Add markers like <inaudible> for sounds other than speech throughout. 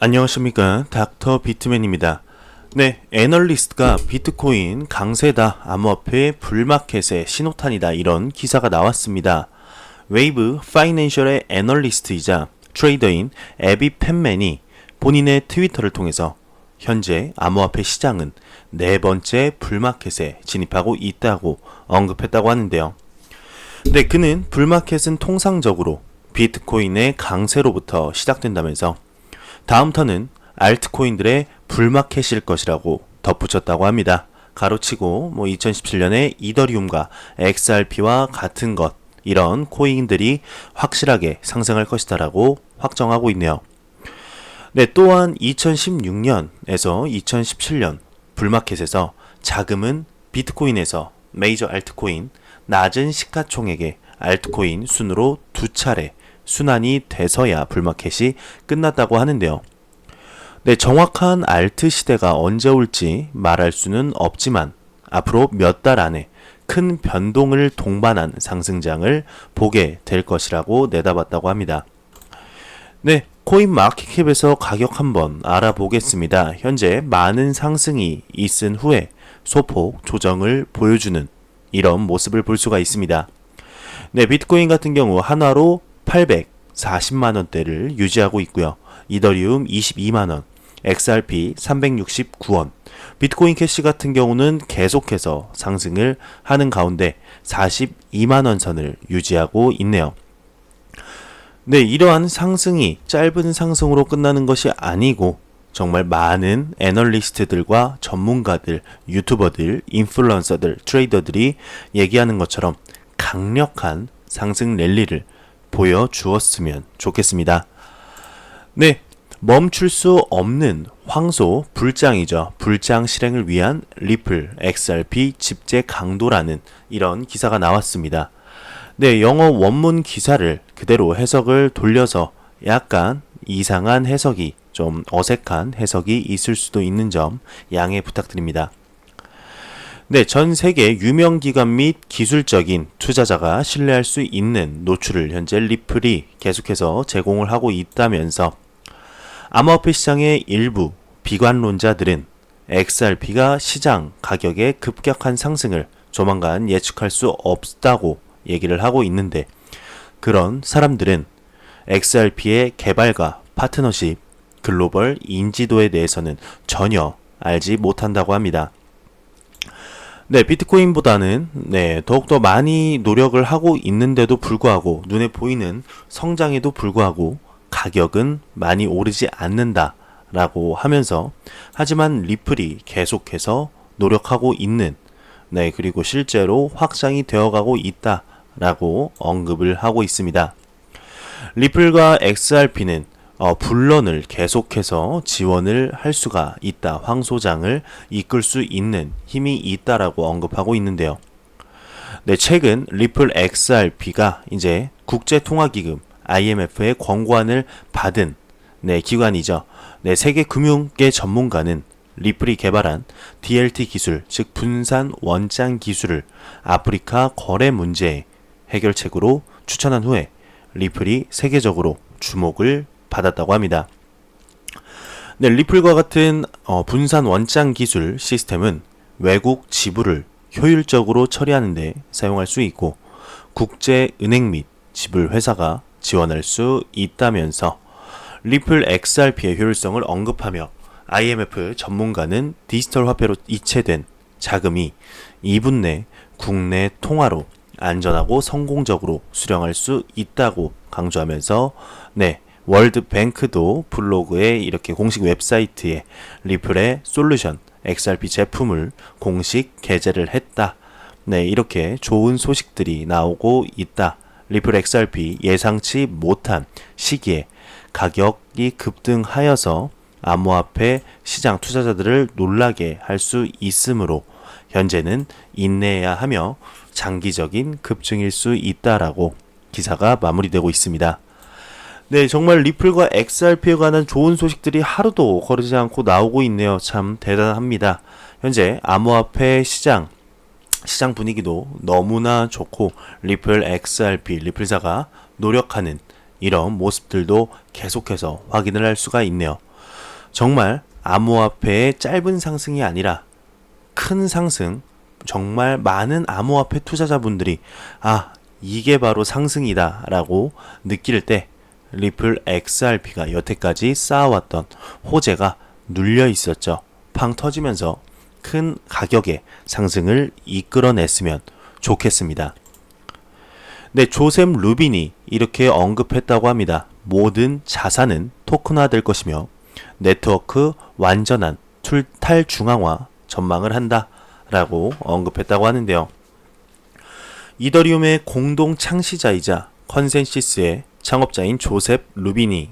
안녕하십니까 닥터 비트맨입니다. 네, 애널리스트가 비트코인 강세다 암호화폐 불마켓의 신호탄이다 이런 기사가 나왔습니다. 웨이브 파이낸셜의 애널리스트이자 트레이더인 에비 펜맨이 본인의 트위터를 통해서 현재 암호화폐 시장은 네 번째 불마켓에 진입하고 있다고 언급했다고 하는데요. 네, 그는 불마켓은 통상적으로 비트코인의 강세로부터 시작된다면서 다음 턴은 알트코인들의 불마켓일 것이라고 덧붙였다고 합니다. 가로치고 뭐 2017년에 이더리움과 XRP와 같은 것 이런 코인들이 확실하게 상승할 것이다라고 확정하고 있네요. 네, 또한 2016년에서 2017년 불마켓에서 자금은 비트코인에서 메이저 알트코인 낮은 시가총액의 알트코인 순으로 두 차례 순환이 돼서야 불마켓이 끝났다고 하는데요. 네, 정확한 알트 시대가 언제 올지 말할 수는 없지만 앞으로 몇 달 안에 큰 변동을 동반한 상승장을 보게 될 것이라고 내다봤다고 합니다. 네, 코인 마켓캡에서 가격 한번 알아보겠습니다. 현재 많은 상승이 있은 후에 소폭 조정을 보여주는 이런 모습을 볼 수가 있습니다. 네, 비트코인 같은 경우 하나로 840만 원대를 유지하고 있고요. 이더리움 22만 원, XRP 369원, 비트코인 캐시 같은 경우는 계속해서 상승을 하는 가운데 42만 원 선을 유지하고 있네요. 네, 이러한 상승이 짧은 상승으로 끝나는 것이 아니고 정말 많은 애널리스트들과 전문가들, 유튜버들, 인플루언서들, 트레이더들이 얘기하는 것처럼 강력한 상승 랠리를 보여주었으면 좋겠습니다. 네, 멈출 수 없는 황소 불장이죠. 불장 실행을 위한 리플 XRP 집재 강도라는 이런 기사가 나왔습니다. 네, 영어 원문 기사를 그대로 해석을 돌려서 약간 이상한 해석이 좀 어색한 해석이 있을 수도 있는 점 양해 부탁드립니다. 네, 전 세계 유명 기관 및 기술적인 투자자가 신뢰할 수 있는 노출을 현재 리플이 계속해서 제공을 하고 있다면서 암호화폐 시장의 일부 비관론자들은 XRP가 시장 가격의 급격한 상승을 조만간 예측할 수 없다고 얘기를 하고 있는데 그런 사람들은 XRP의 개발과 파트너십, 글로벌 인지도에 대해서는 전혀 알지 못한다고 합니다. 네, 비트코인보다는 네, 더욱더 많이 노력을 하고 있는데도 불구하고 눈에 보이는 성장에도 불구하고 가격은 많이 오르지 않는다라고 하면서 하지만 리플이 계속해서 노력하고 있는 네, 그리고 실제로 확장이 되어가고 있다라고 언급을 하고 있습니다. 리플과 XRP는 어, 불런을 계속해서 지원을 할 수가 있다. 황 소장을 이끌 수 있는 힘이 있다라고 언급하고 있는데요. 네, 최근 리플 XRP가 이제 국제통화기금 IMF의 권고안을 받은 네, 기관이죠. 네, 세계 금융계 전문가는 리플이 개발한 DLT 기술, 즉 분산 원장 기술을 아프리카 거래 문제 해결책으로 추천한 후에 리플이 세계적으로 주목을 받았다고 합니다. 네, 리플과 같은 어, 분산 원장 기술 시스템은 외국 지불을 효율적으로 처리하는 데 사용할 수 있고 국제 은행 및 지불 회사가 지원할 수 있다면서 리플 XRP의 효율성을 언급하며 IMF 전문가는 디지털 화폐로 이체된 자금이 2분 내 국내 통화로 안전하고 성공적으로 수령할 수 있다고 강조하면서 네, 월드뱅크도 블로그에 이렇게 공식 웹사이트에 리플의 솔루션 XRP 제품을 공식 게재를 했다. 네, 이렇게 좋은 소식들이 나오고 있다. 리플 XRP 예상치 못한 시기에 가격이 급등하여서 암호화폐 시장 투자자들을 놀라게 할 수 있으므로 현재는 인내해야 하며 장기적인 급증일 수 있다라고 기사가 마무리되고 있습니다. 네, 정말 리플과 XRP에 관한 좋은 소식들이 하루도 거르지 않고 나오고 있네요. 참 대단합니다. 현재 암호화폐 시장 시장 분위기도 너무나 좋고 리플 XRP 리플사가 노력하는 이런 모습들도 계속해서 확인을 할 수가 있네요. 정말 암호화폐의 짧은 상승이 아니라 큰 상승, 정말 많은 암호화폐 투자자분들이 아, 이게 바로 상승이다 라고 느낄 때 리플 XRP가 여태까지 쌓아왔던 호재가 눌려 있었죠. 팡 터지면서 큰 가격의 상승을 이끌어냈으면 좋겠습니다. 네, 조셉 루빈이 이렇게 언급했다고 합니다. 모든 자산은 토큰화될 것이며 네트워크 완전한 툴 탈중앙화 전망을 한다 라고 언급했다고 하는데요. 이더리움의 공동 창시자이자 컨센시스의 창업자인 조셉 루비니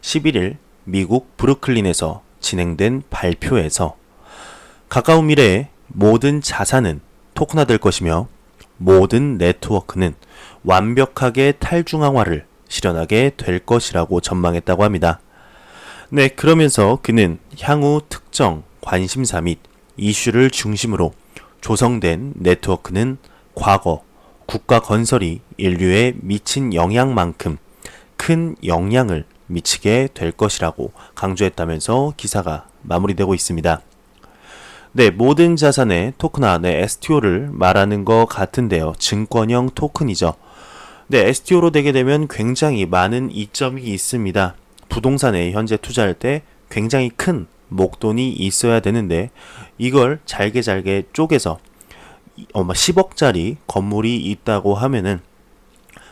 11일 미국 브루클린에서 진행된 발표에서 가까운 미래에 모든 자산은 토큰화될 것이며 모든 네트워크는 완벽하게 탈중앙화를 실현하게 될 것이라고 전망했다고 합니다. 네, 그러면서 그는 향후 특정 관심사 및 이슈를 중심으로 조성된 네트워크는 과거 국가 건설이 인류에 미친 영향만큼 큰 영향을 미치게 될 것이라고 강조했다면서 기사가 마무리되고 있습니다. 네, 모든 자산의 토큰화, 네, STO를 말하는 것 같은데요. 증권형 토큰이죠. 네, STO로 되게 되면 굉장히 많은 이점이 있습니다. 부동산에 현재 투자할 때 굉장히 큰 목돈이 있어야 되는데 이걸 잘게 잘게 쪼개서 어마 10억짜리 건물이 있다고 하면은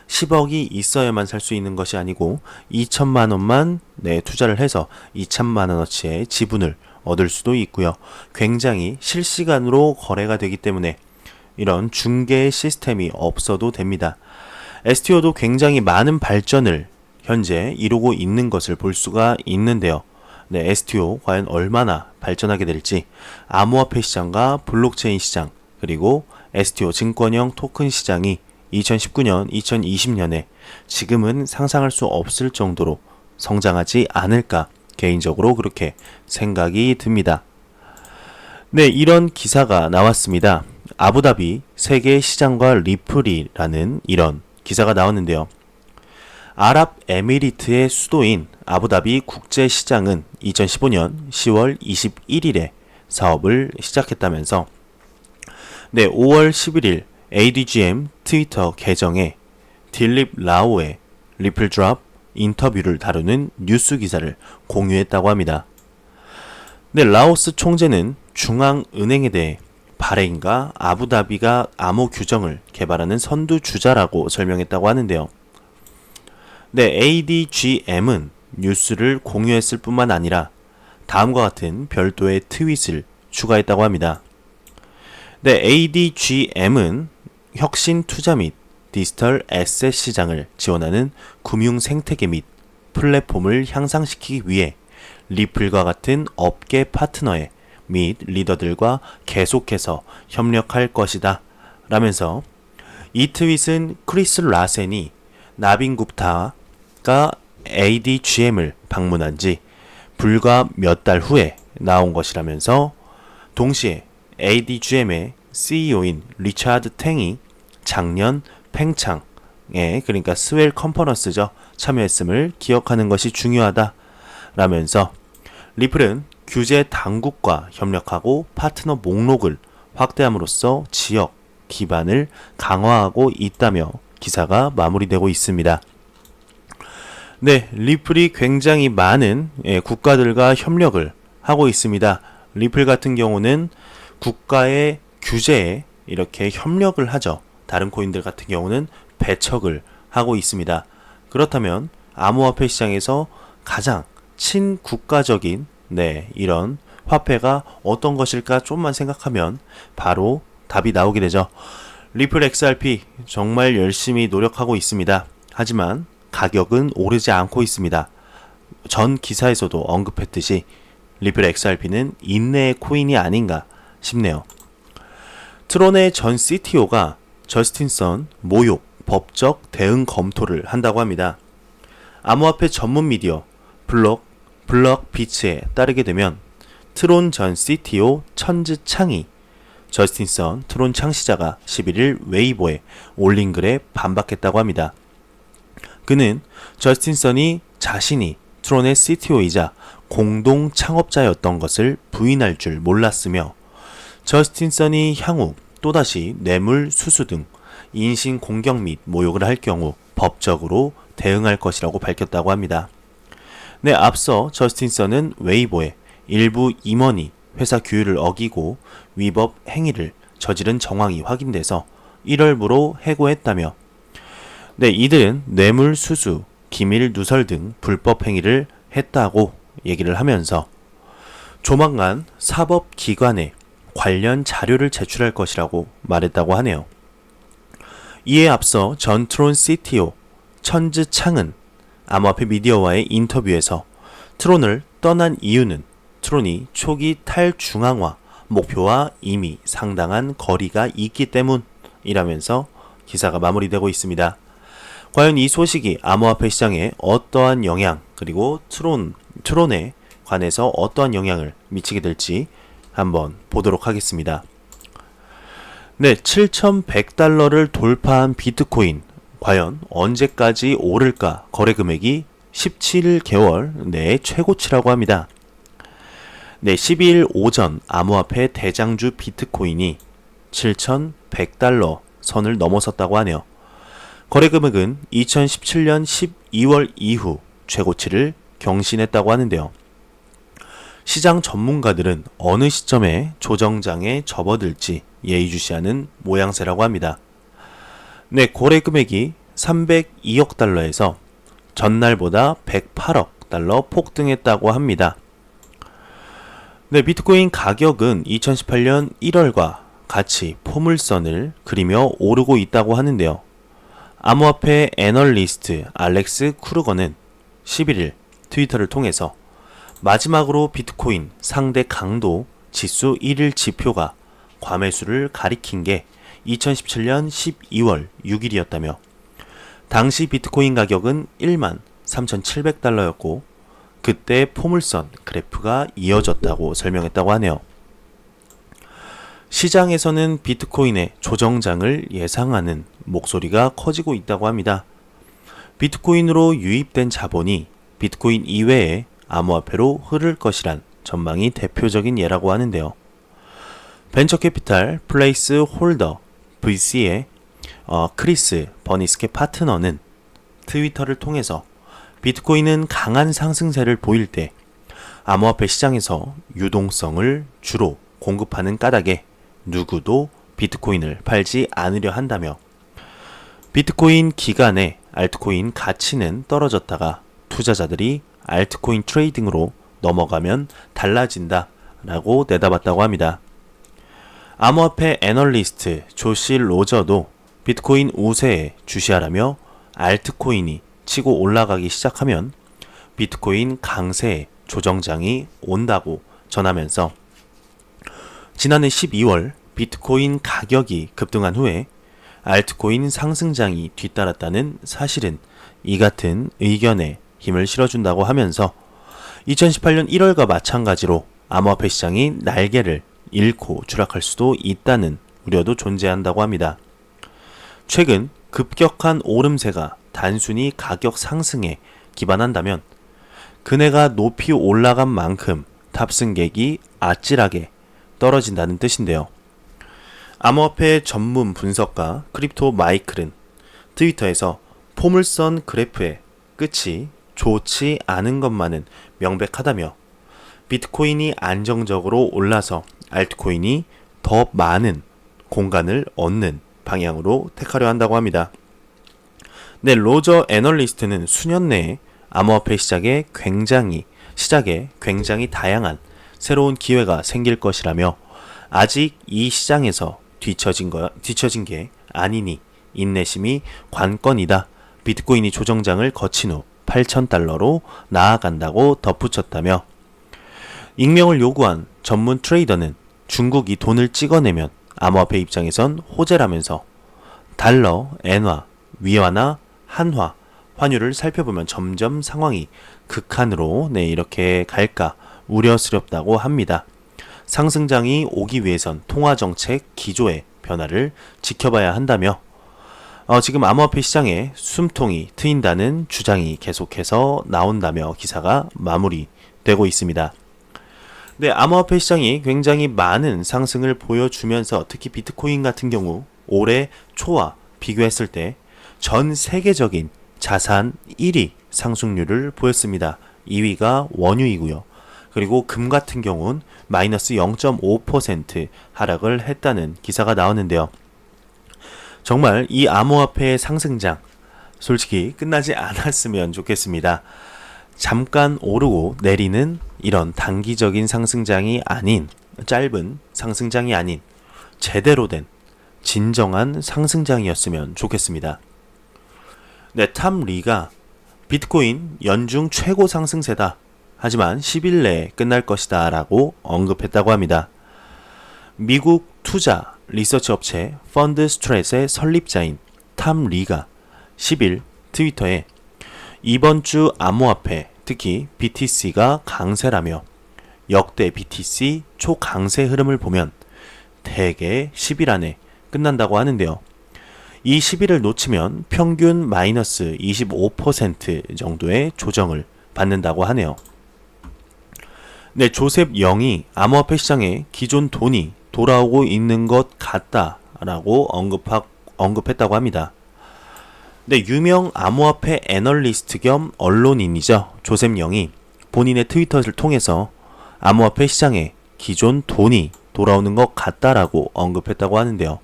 10억이 있어야만 살 수 있는 것이 아니고 2천만 원만 네, 투자를 해서 2천만 원어치의 지분을 얻을 수도 있고요. 굉장히 실시간으로 거래가 되기 때문에 이런 중개 시스템이 없어도 됩니다. STO도 굉장히 많은 발전을 현재 이루고 있는 것을 볼 수가 있는데요. 네, STO 과연 얼마나 발전하게 될지 암호화폐 시장과 블록체인 시장 그리고 STO 증권형 토큰 시장이 2019년, 2020년에 지금은 상상할 수 없을 정도로 성장하지 않을까 개인적으로 그렇게 생각이 듭니다. 네, 이런 기사가 나왔습니다. 아부다비 세계 시장과 리플이라는 이런 기사가 나왔는데요. 아랍에미리트의 수도인 아부다비 국제시장은 2015년 10월 21일에 사업을 시작했다면서 네, 5월 11일 ADGM 트위터 계정에 딜립 라오의 리플 드랍 인터뷰를 다루는 뉴스 기사를 공유했다고 합니다. 네, 라오스 총재는 중앙은행에 대해 바레인과 아부다비가 암호 규정을 개발하는 선두 주자라고 설명했다고 하는데요. 네, ADGM은 뉴스를 공유했을 뿐만 아니라 다음과 같은 별도의 트윗을 추가했다고 합니다. 네, ADGM은 혁신 투자 및 디지털 에셋 시장을 지원하는 금융 생태계 및 플랫폼을 향상시키기 위해 리플과 같은 업계 파트너의 및 리더들과 계속해서 협력할 것이다. 라면서 이 트윗은 크리스 라센이 나빈 굽타가 ADGM을 방문한 지 불과 몇 달 후에 나온 것이라면서 동시에 ADGM의 CEO인 리차드 탱이 작년 팽창에 그러니까 스웰 컨퍼런스죠 참여했음을 기억하는 것이 중요하다 라면서 리플은 규제 당국과 협력하고 파트너 목록을 확대함으로써 지역 기반을 강화하고 있다며 기사가 마무리되고 있습니다. 네, 리플이 굉장히 많은 예, 국가들과 협력을 하고 있습니다. 리플 같은 경우는 국가의 규제에 이렇게 협력을 하죠. 다른 코인들 같은 경우는 배척을 하고 있습니다. 그렇다면 암호화폐 시장에서 가장 친국가적인 네, 이런 화폐가 어떤 것일까 좀만 생각하면 바로 답이 나오게 되죠. 리플 XRP 정말 열심히 노력하고 있습니다. 하지만 가격은 오르지 않고 있습니다. 전 기사에서도 언급했듯이 리플 XRP는 인내의 코인이 아닌가 싶네요. 트론의 전 CTO가 저스틴선 모욕 법적 대응 검토를 한다고 합니다. 암호화폐 전문 미디어 블록 블럭 비츠에 따르게 되면 트론 전 CTO 천즈 창이 저스틴선 트론 창시자가 11일 웨이보에 올린 글에 반박했다고 합니다. 그는 저스틴선이 자신이 트론의 CTO이자 공동 창업자였던 것을 부인할 줄 몰랐으며 저스틴 선이 향후 또다시 뇌물 수수 등 인신 공격 및 모욕을 할 경우 법적으로 대응할 것이라고 밝혔다고 합니다. 네, 앞서 저스틴 선은 웨이보에 일부 임원이 회사 규율을 어기고 위법 행위를 저지른 정황이 확인돼서 1월부로 해고했다며 네, 이들은 뇌물 수수, 기밀 누설 등 불법 행위를 했다고 얘기를 하면서 조만간 사법기관에 관련 자료를 제출할 것이라고 말했다고 하네요. 이에 앞서 전 트론 CTO 천즈 창은 암호화폐 미디어와의 인터뷰에서 트론을 떠난 이유는 트론이 초기 탈중앙화 목표와 이미 상당한 거리가 있기 때문이라면서 기사가 마무리되고 있습니다. 과연 이 소식이 암호화폐 시장에 어떠한 영향 그리고 트론 트론에 관해서 어떠한 영향을 미치게 될지 한번 보도록 하겠습니다. 네, 7,100달러를 돌파한 비트코인 과연 언제까지 오를까? 거래 금액이 17개월 내 최고치라고 합니다. 네, 12일 오전 암호화폐 대장주 비트코인이 7,100달러 선을 넘어섰다고 하네요. 거래 금액은 2017년 12월 이후 최고치를 경신했다고 하는데요. 시장 전문가들은 어느 시점에 조정장에 접어들지 예의주시하는 모양새라고 합니다. 네, 거래 금액이 302억 달러에서 전날보다 108억 달러 폭등했다고 합니다. 네, 비트코인 가격은 2018년 1월과 같이 포물선을 그리며 오르고 있다고 하는데요. 암호화폐 애널리스트 알렉스 쿠르거는 11일 트위터를 통해서 마지막으로 비트코인 상대 강도 지수 1일 지표가 과매수를 가리킨 게 2017년 12월 6일이었다며 당시 비트코인 가격은 1만 3,700달러였고 그때 포물선 그래프가 이어졌다고 설명했다고 하네요. 시장에서는 비트코인의 조정장을 예상하는 목소리가 커지고 있다고 합니다. 비트코인으로 유입된 자본이 비트코인 이외에 암호화폐로 흐를 것이란 전망이 대표적인 예라고 하는데요. 벤처캐피탈 플레이스 홀더 VC의 어, 크리스 버니스케 파트너는 트위터를 통해서 비트코인은 강한 상승세를 보일 때 암호화폐 시장에서 유동성을 주로 공급하는 까닭에 누구도 비트코인을 팔지 않으려 한다며 비트코인 기간에 알트코인 가치는 떨어졌다가 투자자들이 알트코인 트레이딩으로 넘어가면 달라진다 라고 내다봤다고 합니다. 암호화폐 애널리스트 조시 로저도 비트코인 우세에 주시하라며 알트코인이 치고 올라가기 시작하면 비트코인 강세에 조정장이 온다고 전하면서 지난해 12월 비트코인 가격이 급등한 후에 알트코인 상승장이 뒤따랐다는 사실은 이 같은 의견에 힘을 실어준다고 하면서 2018년 1월과 마찬가지로 암호화폐 시장이 날개를 잃고 추락할 수도 있다는 우려도 존재한다고 합니다. 최근 급격한 오름세가 단순히 가격 상승에 기반한다면 그네가 높이 올라간 만큼 탑승객이 아찔하게 떨어진다는 뜻인데요. 암호화폐 전문 분석가 크립토 마이클은 트위터에서 포물선 그래프의 끝이 좋지 않은 것만은 명백하다며 비트코인이 안정적으로 올라서 알트코인이 더 많은 공간을 얻는 방향으로 택하려 한다고 합니다. 네, 로저 애널리스트는 수년 내에 암호화폐 시장에 굉장히 시작에 굉장히 다양한 새로운 기회가 생길 것이라며 아직 이 시장에서 뒤처진 거 뒤처진 게 아니니 인내심이 관건이다. 비트코인이 조정장을 거친 후 8,000달러로 나아간다고 덧붙였다며 익명을 요구한 전문 트레이더는 중국이 돈을 찍어내면 암호화폐 입장에선 호재라면서 달러, 엔화, 위화나 한화, 환율을 살펴보면 점점 상황이 극한으로 네, 이렇게 갈까 우려스럽다고 합니다. 상승장이 오기 위해선 통화 정책 기조의 변화를 지켜봐야 한다며 어, 지금 암호화폐 시장에 숨통이 트인다는 주장이 계속해서 나온다며 기사가 마무리되고 되고 있습니다. 네, 암호화폐 시장이 굉장히 많은 상승을 보여주면서 특히 비트코인 같은 경우 올해 초와 비교했을 때 전 세계적인 자산 1위 상승률을 보였습니다. 2위가 원유이고요. 그리고 금 같은 경우는 마이너스 0.5% 하락을 했다는 기사가 나왔는데요. 정말 이 암호화폐의 상승장 솔직히 끝나지 않았으면 좋겠습니다. 잠깐 오르고 내리는 이런 단기적인 상승장이 아닌 짧은 상승장이 아닌 제대로 된 진정한 상승장이었으면 좋겠습니다. 네, 탐 리가 비트코인 연중 최고 상승세다. 하지만 10일 내에 끝날 것이다 라고 언급했다고 합니다. 미국 투자 리서치 업체 펀드 스트레스의 설립자인 탐 리가 10일 트위터에 이번 주 암호화폐 특히 BTC가 강세라며 역대 BTC 초강세 흐름을 보면 대개 10일 안에 끝난다고 하는데요. 이 10일을 놓치면 평균 마이너스 25% 정도의 조정을 받는다고 하네요. 네, 조셉 영이 암호화폐 시장에 기존 돈이 돌아오고 있는 것 같다라고 언급하, 언급했다고 합니다. 네, 유명 암호화폐 애널리스트 겸 언론인이죠. 조셉 영이 본인의 트위터를 통해서 암호화폐 시장에 기존 돈이 돌아오는 것 같다라고 언급했다고 하는데요.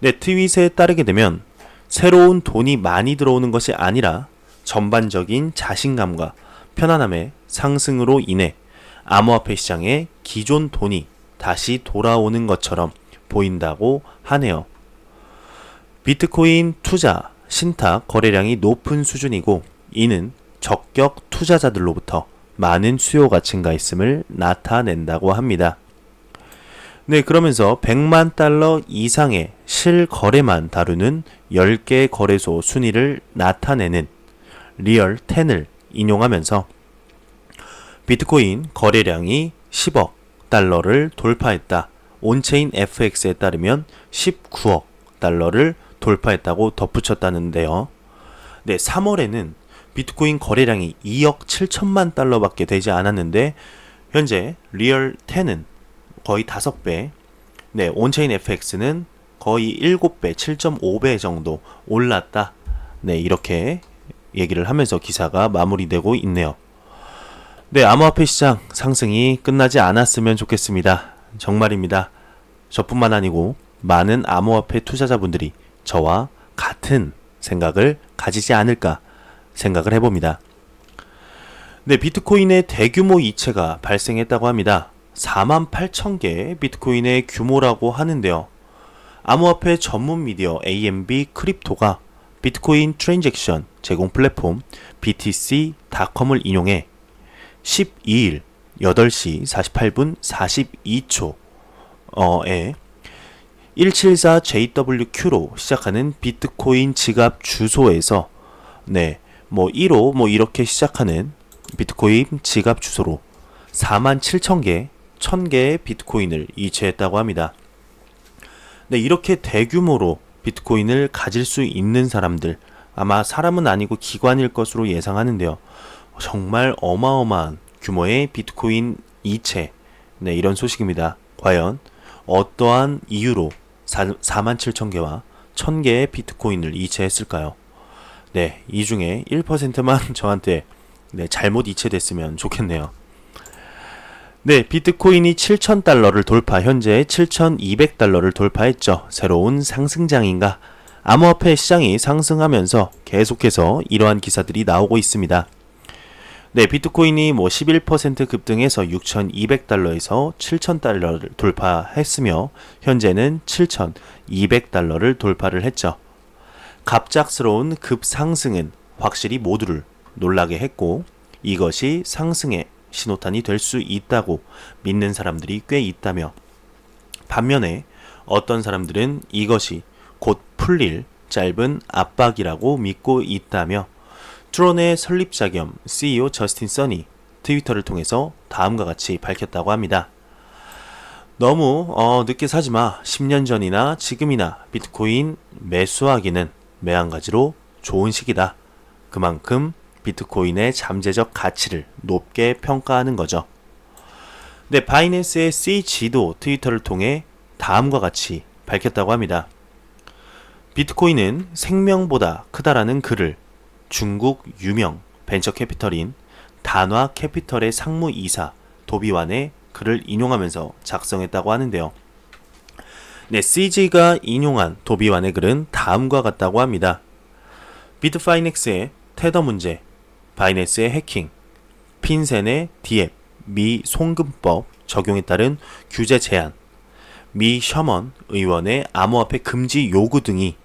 네, 트윗에 따르게 되면 새로운 돈이 많이 들어오는 것이 아니라 전반적인 자신감과 편안함의 상승으로 인해 암호화폐 시장에 기존 돈이 다시 돌아오는 것처럼 보인다고 하네요. 비트코인 투자, 신탁 거래량이 높은 수준이고 이는 적격 투자자들로부터 많은 수요가 증가했음을 나타낸다고 합니다. 네, 그러면서 100만 달러 이상의 실거래만 다루는 10개 거래소 순위를 나타내는 리얼 10을 인용하면서 비트코인 거래량이 10억 달러를 돌파했다. 온체인 FX에 따르면 19억 달러를 돌파했다고 덧붙였다는데요. 네, 3월에는 비트코인 거래량이 2억 7천만 달러밖에 되지 않았는데 현재 리얼 10은 거의 5배, 네, 온체인 FX는 거의 7배, 7.5배 정도 올랐다. 네, 이렇게 얘기를 하면서 기사가 마무리되고 있네요. 네, 암호화폐 시장 상승이 끝나지 않았으면 좋겠습니다. 정말입니다. 저뿐만 아니고 많은 암호화폐 투자자분들이 저와 같은 생각을 가지지 않을까 생각을 해봅니다. 네, 비트코인의 대규모 이체가 발생했다고 합니다. 4만 8천 개의 비트코인의 규모라고 하는데요. 암호화폐 전문 미디어 AMB 크립토가 비트코인 트랜잭션 제공 플랫폼 BTC.com을 인용해 12일 8시 48분 42초에 174JWQ로 시작하는 비트코인 지갑 주소에서 네, 뭐 1호 뭐 이렇게 시작하는 비트코인 지갑 주소로 4만 7천 개, 1000개의 비트코인을 이체했다고 합니다. 네, 이렇게 대규모로 비트코인을 가질 수 있는 사람들 아마 사람은 아니고 기관일 것으로 예상하는데요. 정말 어마어마한 규모의 비트코인 이체. 네, 이런 소식입니다. 과연 어떠한 이유로 4만 7천 개와 1000 개의 비트코인을 이체했을까요? 네, 이 중에 1%만 <laughs> 저한테 네, 잘못 이체됐으면 좋겠네요. 네, 비트코인이 7,000달러를 돌파, 현재 7,200달러를 돌파했죠. 새로운 상승장인가? 암호화폐 시장이 상승하면서 계속해서 이러한 기사들이 나오고 있습니다. 네, 비트코인이 뭐 11% 급등해서 6,200달러에서 7,000달러를 돌파했으며 현재는 7,200달러를 돌파를 했죠. 갑작스러운 급상승은 확실히 모두를 놀라게 했고 이것이 상승의 신호탄이 될 수 있다고 믿는 사람들이 꽤 있다며 반면에 어떤 사람들은 이것이 곧 풀릴 짧은 압박이라고 믿고 있다며 트론의 설립자 겸 CEO 저스틴 써니 트위터를 통해서 다음과 같이 밝혔다고 합니다. 너무 어, 늦게 사지 마. 10년 전이나 지금이나 비트코인 매수하기는 매한가지로 좋은 시기다. 그만큼 비트코인의 잠재적 가치를 높게 평가하는 거죠. 네, 바이낸스의 CG도 트위터를 통해 다음과 같이 밝혔다고 합니다. 비트코인은 생명보다 크다라는 글을 중국 유명 벤처 캐피털인 단화 캐피털의 상무 이사 도비완의 글을 인용하면서 작성했다고 하는데요. 네, CG가 인용한 도비완의 글은 다음과 같다고 합니다. 비트파이넥스의 테더 문제, 바이낸스의 해킹, 핀센의 디앱, 미 송금법 적용에 따른 규제 제한, 미 셔먼 의원의 암호화폐 금지 요구 등이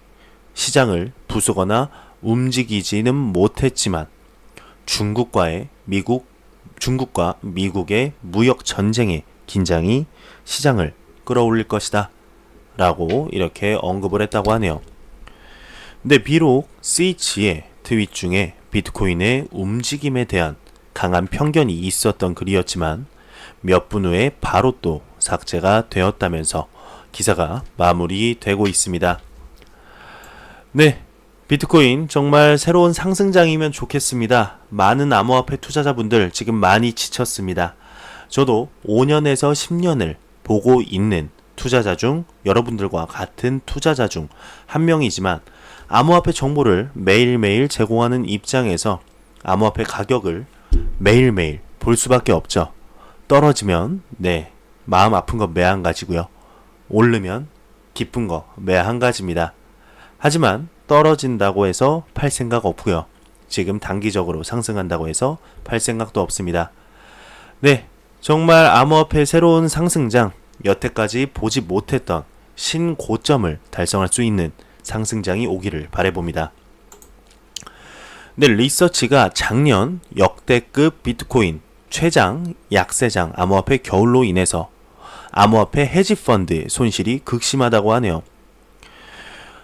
시장을 부수거나 움직이지는 못했지만 중국과의 미국 중국과 미국의 무역 전쟁의 긴장이 시장을 끌어올릴 것이다. 라고 이렇게 언급을 했다고 하네요. 근데 비록 CH의 트윗 중에 비트코인의 움직임에 대한 강한 편견이 있었던 글이었지만 몇 분 후에 바로 또 삭제가 되었다면서 기사가 마무리되고 있습니다. 네. 비트코인 정말 새로운 상승장이면 좋겠습니다. 많은 암호화폐 투자자분들 지금 많이 지쳤습니다. 저도 5년에서 10년을 보고 있는 투자자 중 여러분들과 같은 투자자 중 한 명이지만 암호화폐 정보를 매일매일 제공하는 입장에서 암호화폐 가격을 매일매일 볼 수밖에 없죠. 떨어지면 네 마음 아픈 건 매 한 가지고요. 오르면 기쁜 거 매 한 가지입니다. 하지만 떨어진다고 해서 팔 생각 없고요. 지금 단기적으로 상승한다고 해서 팔 생각도 없습니다. 네, 정말 암호화폐 새로운 상승장 여태까지 보지 못했던 신고점을 달성할 수 있는 상승장이 오기를 바래봅니다. 네, 리서치가 작년 역대급 비트코인 최장 약세장 암호화폐 겨울로 인해서 암호화폐 헤지 펀드의 손실이 극심하다고 하네요.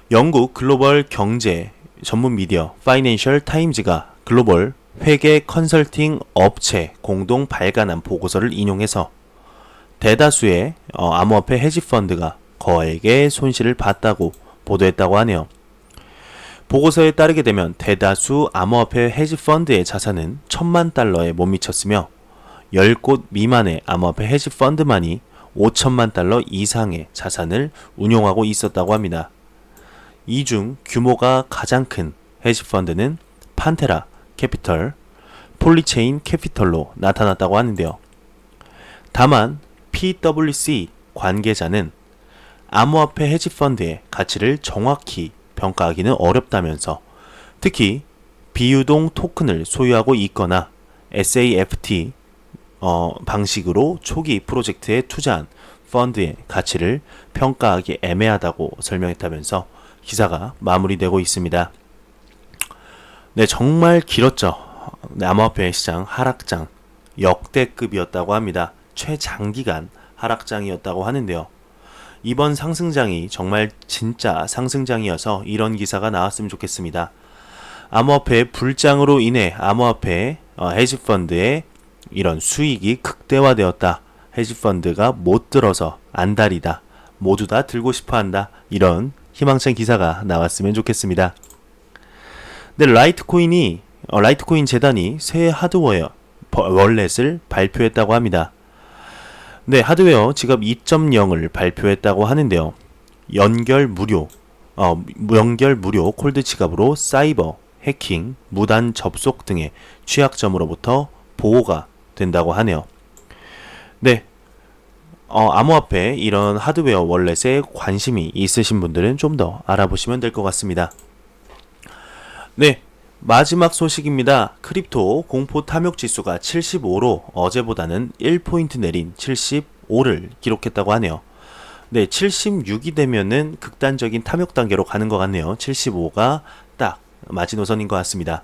영국 글로벌 경제 전문 미디어 파이낸셜 타임즈가 글로벌 회계 컨설팅 업체 공동 발간한 보고서를 인용해서 대다수의 어, 암호화폐 헤지 펀드가 거액의 손실을 봤다고 보도했다고 하네요. 보고서에 따르게 되면 대다수 암호화폐 헤지 펀드의 자산은 천만 달러에 못 미쳤으며 10곳 미만의 암호화폐 헤지 펀드만이 5천만 달러 이상의 자산을 운용하고 있었다고 합니다. 이 중 규모가 가장 큰 헤지 펀드는 판테라 캐피털, 폴리체인 캐피털로 나타났다고 하는데요. 다만 PwC 관계자는 암호화폐 헤지 펀드의 가치를 정확히 평가하기는 어렵다면서 특히 비유동 토큰을 소유하고 있거나 SAFT 어, 방식으로 초기 프로젝트에 투자한 펀드의 가치를 평가하기 애매하다고 설명했다면서 기사가 마무리되고 있습니다. 네, 정말 길었죠. 네, 암호화폐 시장 하락장 역대급이었다고 합니다. 최장기간 하락장이었다고 하는데요. 이번 상승장이 정말 진짜 상승장이어서 이런 기사가 나왔으면 좋겠습니다. 암호화폐 불장으로 인해 암호화폐 어, 헤지펀드의 이런 수익이 극대화되었다. 헤지펀드가 못 들어서 안달이다. 모두 다 들고 싶어 한다. 이런 희망찬 기사가 나왔으면 좋겠습니다. 네, 라이트코인이 어, 라이트코인 재단이 새 하드웨어 월렛을 발표했다고 합니다. 네, 하드웨어 지갑 2.0을 발표했다고 하는데요. 연결 무료, 어, 연결 무료 콜드 지갑으로 사이버, 해킹, 무단 접속 등의 취약점으로부터 보호가 된다고 하네요. 네, 어, 암호화폐 이런 하드웨어 월렛에 관심이 있으신 분들은 좀 더 알아보시면 될 것 같습니다. 네, 마지막 소식입니다. 크립토 공포 탐욕 지수가 75로 어제보다는 1포인트 내린 75를 기록했다고 하네요. 네, 76이 되면은 극단적인 탐욕 단계로 가는 것 같네요. 75가 딱 마지노선인 것 같습니다.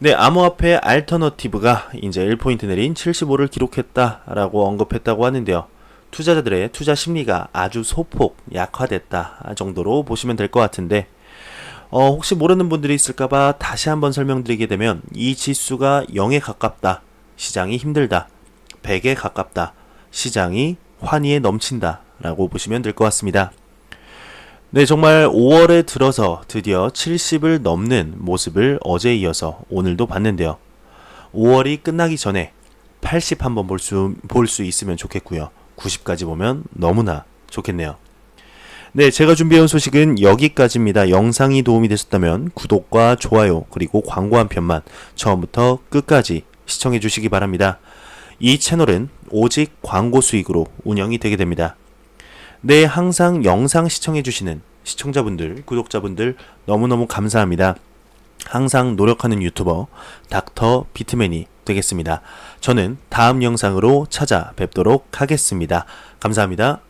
네, 암호화폐 알터너티브가 이제 1포인트 내린 75를 기록했다라고 언급했다고 하는데요. 투자자들의 투자 심리가 아주 소폭 약화됐다 정도로 보시면 될 것 같은데 어, 혹시 모르는 분들이 있을까봐 다시 한번 설명드리게 되면 이 지수가 0에 가깝다. 시장이 힘들다. 100에 가깝다. 시장이 환희에 넘친다. 라고 보시면 될 것 같습니다. 네, 정말 5월에 들어서 드디어 70을 넘는 모습을 어제 이어서 오늘도 봤는데요. 5월이 끝나기 전에 80 한번 볼 수, 볼 수 있으면 좋겠고요. 90까지 보면 너무나 좋겠네요. 네, 제가 준비해온 소식은 여기까지입니다. 영상이 도움이 되셨다면 구독과 좋아요, 그리고 광고 한 편만 처음부터 끝까지 시청해 주시기 바랍니다. 이 채널은 오직 광고 수익으로 운영이 되게 됩니다. 네, 항상 영상 시청해 주시는 시청자분들, 구독자분들 너무너무 감사합니다. 항상 노력하는 유튜버 닥터 비트맨이 되겠습니다. 저는 다음 영상으로 찾아뵙도록 하겠습니다. 감사합니다.